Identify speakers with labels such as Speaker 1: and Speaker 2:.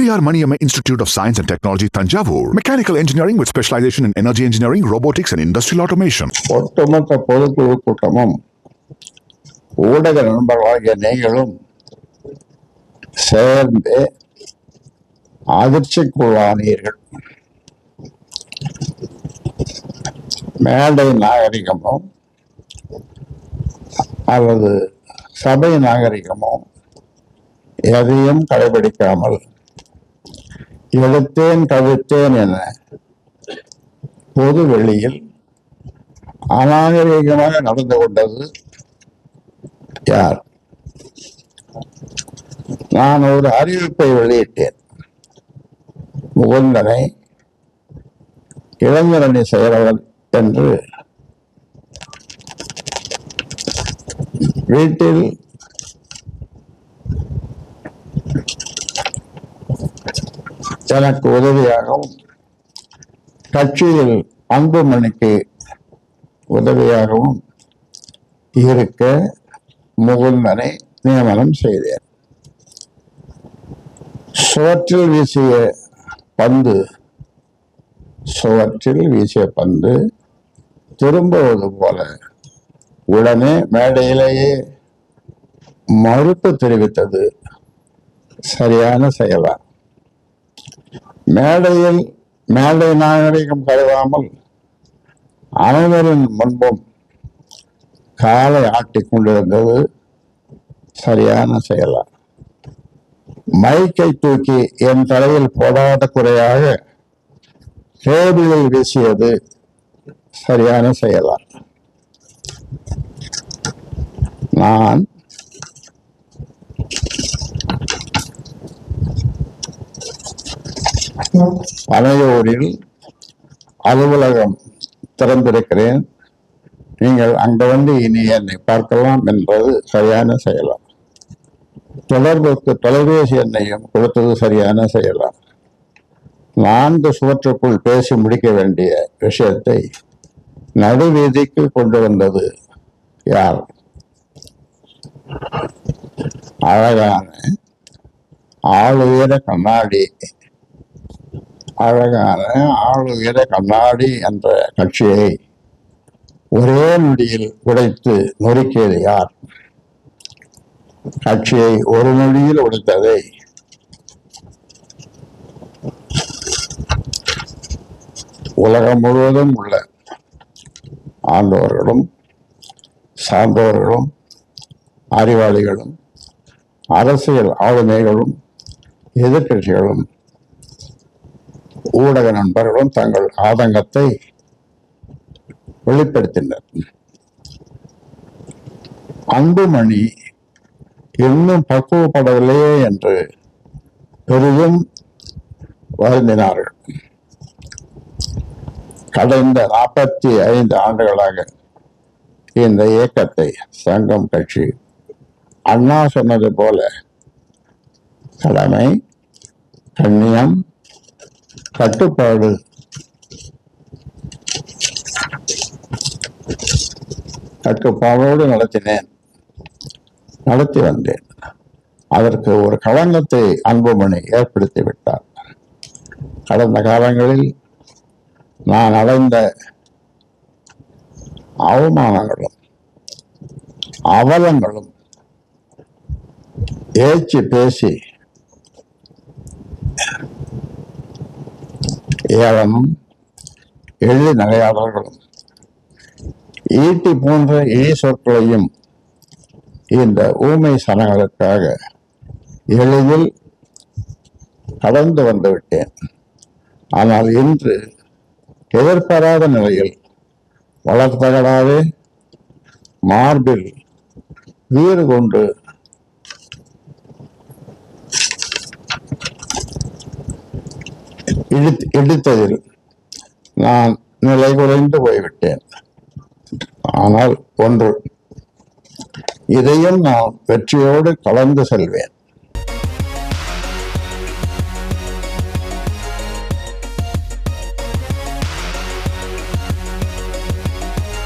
Speaker 1: Periyar Maniammai institute of science and technology Thanjavur mechanical engineering with specialisation in energy engineering robotics and industrial automation
Speaker 2: ஒட்டுமொத்த பொதுக்குழு கூட்டமும் ஊடக நண்பர்களாகிய நீங்களும் சேர்ந்து அதிர்ச்சிக்குள்ளானீர்கள் மேடை நாகரிகமோ அல்லது சபை நாகரிகமோ எதையும் கடைபிடிக்காமல் எடுத்தேன் கவிழ்த்தேன் என பொது வெளியில் அநாகரிகமாக நடந்து கொண்டது யார்? நான் ஒரு அறிவிப்பை வெளியிட்டேன். முகுந்தனை இளைஞரணி செயலவர் என்று வீட்டில் எனக்கு உதவியாகவும் கட்சியில் அன்புமணிக்கு உதவியாகவும் இருக்க முகுந்தனை நியமனம் செய்தேன். சுவற்றில் வீசிய பந்து சுவற்றில் வீசிய பந்து திரும்புவது போல உடனே மேடையிலேயே மறுப்பு தெரிவித்தது. சரியான செயலா மேடையில் மேடை நாகரிகம் கருதாமல் அனைவரின் முன்பும் காலை ஆட்டி கொண்டிருந்தது சரியான செயலா. மைக்கை தூக்கி என் தலையில் போடாத குறையாக டேபிளில் வீசியது சரியான செயலா. நான் பனையூரில் அலுவலகம் திறந்திருக்கிறேன். நீங்கள் அங்க வந்து இனி என்னை பார்க்கலாம் என்பது சரியான செயலா தொடர்புக்கு தொலைபேசி எண்ணையும் கொடுத்தது சரியான செயலாம். நான்கு சுவற்றுக்குள் பேசி முடிக்க வேண்டிய விஷயத்தை நடுவீதிக்கு கொண்டு வந்தது யார்? அழகான ஆளுயர கண்ணாடி. அழகான ஆளுகிற கண்ணாடி என்ற கட்சியை ஒரே நொடியில் உடைத்து நொறுக்கியது யார்? கட்சியை ஒரு நொடியில் உடைத்ததை உலகம் முழுவதும் உள்ள ஆண்டவர்களும் சார்ந்தவர்களும் அறிவாளிகளும் அரசியல் ஆளுமைகளும் எதிர்க்கட்சிகளும் ஊடக நண்பர்களும் தங்கள் ஆதங்கத்தை வெளிப்படுத்தினர். அன்புமணி இன்னும் பக்குவப்படவில்லையே என்று பெரிதும் வருந்தினார்கள். கடந்த நாற்பத்தி ஐந்து ஆண்டுகளாக இந்த இயக்கத்தை சங்கம் கட்சி அண்ணா சொன்னது போல கடமை கண்ணியம் கட்டுப்பாடு. கட்டுப்பாடோடு நடத்தினேன். நடத்தி வந்தேன். அதற்கு ஒரு களங்கத்தை அன்புமணி ஏற்படுத்தி விட்டார். கடந்த காலங்களில் நான் அடைந்த அவமானங்களும் அவலங்களும் ஏச்சு பேசி ஏளனும் எள்ளி நகையாளர்களும் ஈட்டி போன்ற இழி சொற்களையும் இந்த ஊமை சனங்களுக்காக எளிதில் கடந்து வந்துவிட்டேன். ஆனால் இன்று எதிர்பாராத நிலையில் வளர்த்தகடாவே மார்பில் வீறு கொண்டு இடித் இடித்ததில் நான் நிலை குறைந்து போய்விட்டேன் ஆனால் ஒன்று இதையும் நான் வெற்றியோடு கலந்து செல்வேன்